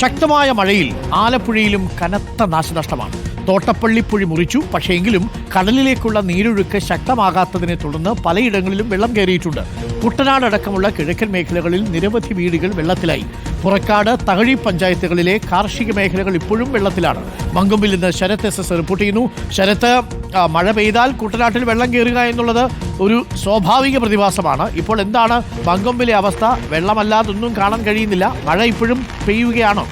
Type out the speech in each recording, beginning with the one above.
ശക്തമായ മഴയിൽ ആലപ്പുഴയിലും കനത്ത നാശനഷ്ടമാണ്. തോട്ടപ്പള്ളിപ്പുഴി മുറിച്ചു. പക്ഷേങ്കിലും കടലിലേക്കുള്ള നീരൊഴുക്ക് ശക്തമാകാത്തതിനെ തുടർന്ന് പലയിടങ്ങളിലും വെള്ളം കയറിയിട്ടുണ്ട്. കുട്ടനാടടക്കമുള്ള കിഴക്കൻ മേഖലകളിൽ നിരവധി വീടുകൾ വെള്ളത്തിലായി. പുറക്കാട് തകഴി പഞ്ചായത്തുകളിലെ കാർഷിക മേഖലകൾ ഇപ്പോഴും വെള്ളത്തിലാണ്. മങ്കൊമ്പിൽ നിന്ന് ശരത് എസ് എസ് റിപ്പോർട്ട് ചെയ്യുന്നു. ശരത്ത് മഴ പെയ്താൽ കുട്ടനാട്ടിൽ വെള്ളം കയറുക എന്നുള്ളത് ഒരു സ്വാഭാവിക പ്രതിഭാസമാണ്. ഇപ്പോൾ എന്താണ് മങ്കൊമ്പിലെ അവസ്ഥ? വെള്ളമല്ലാതൊന്നും കാണാൻ കഴിയുന്നില്ല. മഴ ഇപ്പോഴും പെയ്യുകയാണോ?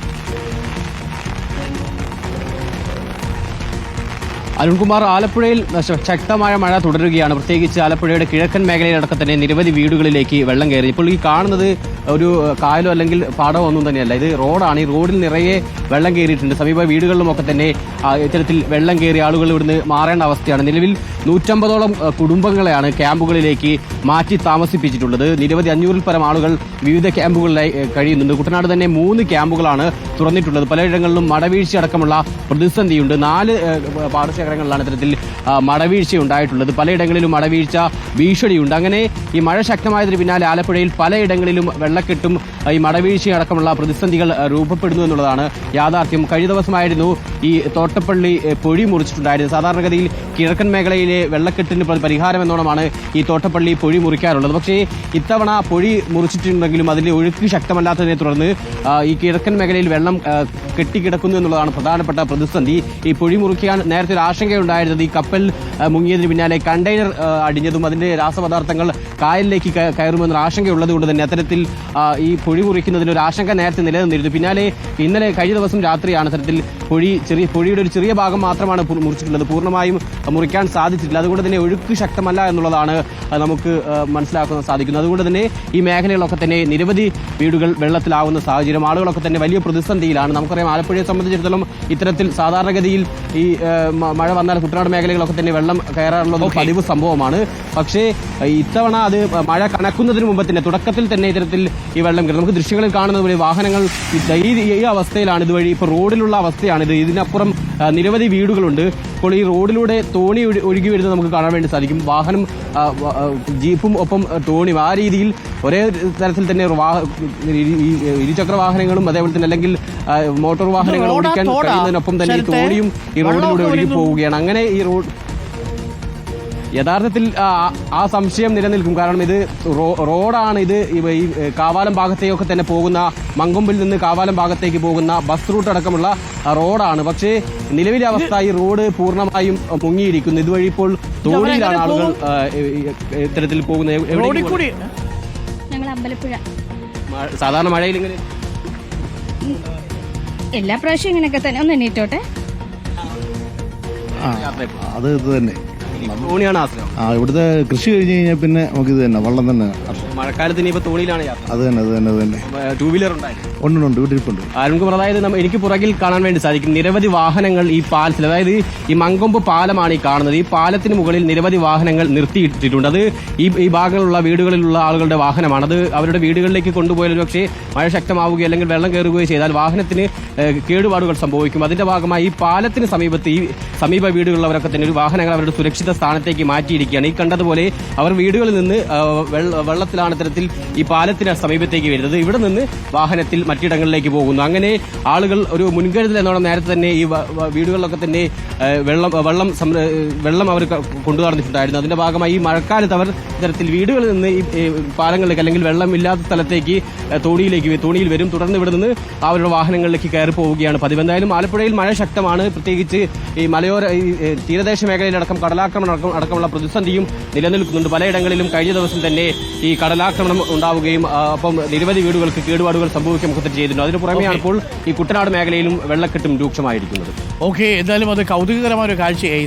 അരുൺകുമാർ ആലപ്പുഴയിൽ ശക്തമായ മഴ തുടരുകയാണ്. പ്രത്യേകിച്ച് ആലപ്പുഴയുടെ കിഴക്കൻ മേഖലയിലടക്കം തന്നെ നിരവധി വീടുകളിലേക്ക് വെള്ളം കയറി. ഇപ്പോൾ ഈ കാണുന്നത് ഒരു കായലോ അല്ലെങ്കിൽ പാടമോ ഒന്നും തന്നെയല്ല. ഇത് റോഡാണ്. ഈ റോഡിൽ നിറയെ വെള്ളം കയറിയിട്ടുണ്ട്. സമീപ വീടുകളിലുമൊക്കെ തന്നെ ഇത്തരത്തിൽ വെള്ളം കയറി ആളുകൾ ഇവിടുന്ന് മാറേണ്ട അവസ്ഥയാണ്. നിലവിൽ നൂറ്റമ്പതോളം കുടുംബങ്ങളെയാണ് ക്യാമ്പുകളിലേക്ക് മാറ്റി താമസിപ്പിച്ചിട്ടുള്ളത്. നിരവധി അഞ്ഞൂറിൽ പരം ആളുകൾ വിവിധ ക്യാമ്പുകളിലായി കഴിയുന്നുണ്ട്. കുട്ടനാട് തന്നെ മൂന്ന് ക്യാമ്പുകളാണ് തുറന്നിട്ടുള്ളത്. പലയിടങ്ങളിലും മടവീഴ്ച അടക്കമുള്ള പ്രതിസന്ധിയുണ്ട്. നാല് പാടശേഖരങ്ങളിലാണ് ഇത്തരത്തിൽ മടവീഴ്ച ഉണ്ടായിട്ടുള്ളത്. പലയിടങ്ങളിലും മടവീഴ്ച ഭീഷണിയുണ്ട്. അങ്ങനെ ഈ മഴ ശക്തമായതിന് പിന്നാലെ ആലപ്പുഴയിൽ പലയിടങ്ങളിലും വെള്ളക്കെട്ടും ഈ മടവീഴ്ച അടക്കമുള്ള പ്രതിസന്ധികൾ രൂപപ്പെടുന്നു എന്നുള്ളതാണ് യാഥാർത്ഥ്യം. കഴിഞ്ഞ ദിവസമായിരുന്നു ഈ തോട്ടപ്പള്ളി പൊഴി മുറിച്ചിട്ടുണ്ടായിരുന്നത്. സാധാരണഗതിയിൽ കിഴക്കൻ മേഖലയിലെ വെള്ളക്കെട്ടിന് പരിഹാരം എന്നോണമാണ് ഈ തോട്ടപ്പള്ളി പൊഴി മുറിക്കാറുള്ളത്. പക്ഷേ ഇത്തവണ പൊഴി മുറിച്ചിട്ടുണ്ടെങ്കിലും അതിന്റെ ഒഴുക്ക് ശക്തമല്ലാത്തതിനെ തുടർന്ന് ഈ കിഴക്കൻ മേഖലയിൽ വെള്ളം കെട്ടിക്കിടക്കുന്നു എന്നുള്ളതാണ് പ്രധാനപ്പെട്ട പ്രതിസന്ധി. ഈ പൊഴി മുറിക്കാൻ നേരത്തെ ഒരു ആശങ്കയുണ്ടായിരുന്നത് ഈ കപ്പൽ മുങ്ങിയതിന് പിന്നാലെ കണ്ടെയ്നർ അടിഞ്ഞതും അതിന്റെ രാസപദാർത്ഥങ്ങൾ കായലിലേക്ക് കയറുമെന്ന ആശങ്കയുള്ളത് കൊണ്ട് തന്നെ അത്തരത്തിൽ ഈ പുഴി കുറിക്കുന്നതിന് ഒരു ആശങ്ക നേരത്തെ നിലനിന്നിരുന്നു. പിന്നാലെ ഇന്നലെ കഴിഞ്ഞ ദിവസം രാത്രിയാണ് അത്തരത്തിൽ പൊഴി ചെറിയ പുഴിയുടെ ഒരു ചെറിയ ഭാഗം മാത്രമാണ് മുറിച്ചിട്ടുള്ളത്. പൂർണമായും മുറിക്കാൻ സാധിച്ചിട്ടില്ല. അതുകൊണ്ട് തന്നെ ഒഴുക്ക് ശക്തമല്ല എന്നുള്ളതാണ് നമുക്ക് മനസ്സിലാക്കാൻ സാധിക്കുന്നത്. അതുകൊണ്ട് തന്നെ ഈ മേഖലകളൊക്കെ തന്നെ നിരവധി വീടുകൾ വെള്ളത്തിലാവുന്ന സാഹചര്യം ആളുകളൊക്കെ തന്നെ വലിയ പ്രതിസന്ധിയിലാണ്. നമുക്കറിയാം ആലപ്പുഴയെ സംബന്ധിച്ചിടത്തോളം ഇത്തരത്തിൽ സാധാരണഗതിയിൽ ഈ മഴ വന്നാൽ കുട്ടനാട് മേഖലകളൊക്കെ തന്നെ വെള്ളം കയറാറുള്ളത് പതിവ് സംഭവമാണ്. പക്ഷേ ഇത്തവണ അത് മഴ കണക്കുന്നതിന് മുമ്പ് തന്നെ തുടക്കത്തിൽ തന്നെ ഇത്തരത്തിൽ ഈ വെള്ളം കയറും. നമുക്ക് ദൃശ്യങ്ങളിൽ കാണുന്നത് പോലെ വാഹനങ്ങൾ ഈ- അവസ്ഥയിലാണ്. ഇതുവഴി ഇപ്പോൾ റോഡിലുള്ള അവസ്ഥയാണിത് ഇതിനപ്പുറം നിരവധി വീടുകളുണ്ട്. ഇപ്പോൾ ഈ റോഡിലൂടെ തോണി ഒഴുകി വരുന്നത് നമുക്ക് കാണാൻ വേണ്ടി സാധിക്കും. വാഹനം ജീപ്പും ഒപ്പം തോണിയും ആ രീതിയിൽ ഒരേ തരത്തിൽ തന്നെ ഇരുചക്ര വാഹനങ്ങളും അതേപോലെ തന്നെ അല്ലെങ്കിൽ മോട്ടോർ വാഹനങ്ങൾ ഓടിക്കാൻ? കഴിയുന്നതിനൊപ്പം തന്നെ ഈ തോണിയും ഈ റോഡിലൂടെ ഒഴുകി പോവുകയാണ്. അങ്ങനെ ഈ റോഡ് യഥാർത്ഥത്തിൽ ആ, സംശയം നിലനിൽക്കും. കാരണം ഇത് റോഡാണ് ഇത്. ഈ- കാവാലം ഭാഗത്തേക്കൊക്കെ തന്നെ പോകുന്ന മങ്കൊമ്പിൽ നിന്ന് കാവാലം ഭാഗത്തേക്ക് പോകുന്ന ബസ് റൂട്ട് അടക്കമുള്ള റോഡാണ്. പക്ഷേ നിലവിലെ അവസ്ഥ ഈ റോഡ് പൂർണമായും മുങ്ങിയിരിക്കുന്നു ഇതുവഴി ഇപ്പോൾ തോണിയിലാണ് ആളുകൾ ഇത്തരത്തിൽ പോകുന്നത്? എവിടെ- കൂടി ഞങ്ങൾ അമ്പലപ്പുഴ. സാധാരണ മഴയിൽ ഇങ്ങനെ എല്ലാ പ്രാവശ്യം ഇങ്ങനെയൊക്കെ തന്നെ. ഒന്ന് എണ്ണീറ്റോട്ടെ അത് ഇത് തന്നെ. തോണിയാണ് ആശ്രയം ആ ഇവിടുത്തെ കൃഷി കഴിഞ്ഞ് കഴിഞ്ഞാൽ പിന്നെ നമുക്ക് ഇത് തന്നെ വെള്ളം തന്നെ മഴക്കാലത്ത് ഇനിയിപ്പോ തോണിയിലാണ് യാത്ര. അത് തന്നെ അത് തന്നെ അത് തന്നെ. ടൂ വീലർ ഉണ്ടായിരുന്നു. ഉണ്ട് വീട്ടിരിപ്പുണ്ട് അതായത് നമ്മ- എനിക്ക് പുറകിൽ കാണാൻ വേണ്ടി സാധിക്കും. നിരവധി വാഹനങ്ങൾ ഈ പാലത്തിൽ അതായത് ഈ മങ്കൊമ്പ് പാലമാണ് ഈ കാണുന്നത്. ഈ പാലത്തിന് മുകളിൽ നിരവധി വാഹനങ്ങൾ നിർത്തിയിട്ടിട്ടുണ്ട്. അത് ഈ ഈ ഭാഗങ്ങളിലുള്ള വീടുകളിലുള്ള ആളുകളുടെ വാഹനമാണ്. അത് അവരുടെ വീടുകളിലേക്ക് കൊണ്ടുപോയാൽ പക്ഷേ മഴ ശക്തമാവുകയോ അല്ലെങ്കിൽ വെള്ളം കയറുകയോ ചെയ്താൽ വാഹനത്തിന് ഏഹ്, കേടുപാടുകൾ സംഭവിക്കും. അതിന്റെ ഭാഗമായി ഈ പാലത്തിന് സമീപത്ത് ഈ സമീപ വീടുകളിലുള്ളവരൊക്കെ തന്നെ ഒരു വാഹനങ്ങൾ അവരുടെ സുരക്ഷിത സ്ഥാനത്തേക്ക് മാറ്റിയിരിക്കുകയാണ്. ഈ കണ്ടതുപോലെ അവർ വീടുകളിൽ നിന്ന് ആ, വെള്ള- ഇത്തരത്തിൽ ഈ പാലത്തിന് സമീപത്തേക്ക് വരുന്നത്. ഇവിടെ നിന്ന് വാഹനത്തിൽ മറ്റിടങ്ങളിലേക്ക് പോകുന്നു. അങ്ങനെ ആളുകൾ ഒരു മുൻകരുതൽ എന്നോണം നേരത്തെ തന്നെ ഈ വീടുകളിലൊക്കെ തന്നെ വെള്ളം വെള്ളം വെള്ളം അവർ കൊണ്ടുനടന്നിട്ടുണ്ടായിരുന്നു അതിന്റെ ഭാഗമായി ഈ മഴക്കാലത്ത് അവർ ഇത്തരത്തിൽ വീടുകളിൽ നിന്ന് ഈ പാലങ്ങളിലേക്ക് അല്ലെങ്കിൽ വെള്ളമില്ലാത്ത സ്ഥലത്തേക്ക് തോണിയിലേക്ക് തോണിയിൽ വരും. തുടർന്ന് ഇവിടെ നിന്ന് അവരുടെ വാഹനങ്ങളിലേക്ക് കയറി പോവുകയാണ് പതിവ്. എന്തായാലും ആലപ്പുഴയിൽ മഴ ശക്തമാണ്. പ്രത്യേകിച്ച് ഈ മലയോര ഈ തീരദേശ മേഖലയിലടക്കം കടലാക്രമണം അടക്കമുള്ള പ്രതിസന്ധിയും നിലനിൽക്കുന്നുണ്ട്. പലയിടങ്ങളിലും കഴിഞ്ഞ ദിവസം തന്നെ ഈ കടലാക്രമണം ഉണ്ടാവുകയും അപ്പം ഒപ്പം നിരവധി വീടുകൾക്ക് കേടുപാടുകൾ സംഭവിക്കുകയും ഒക്കെ ചെയ്തിട്ടുണ്ട് അതിന് പുറമെയാണ് ഇപ്പോൾ ഈ കുട്ടനാട് മേഖലയിലും വെള്ളക്കെട്ടും രൂക്ഷമായിരിക്കുന്നത്. ഓക്കെ എന്തായാലും അത് കൗതുകകരമായ ഒരു കാഴ്ചയായി.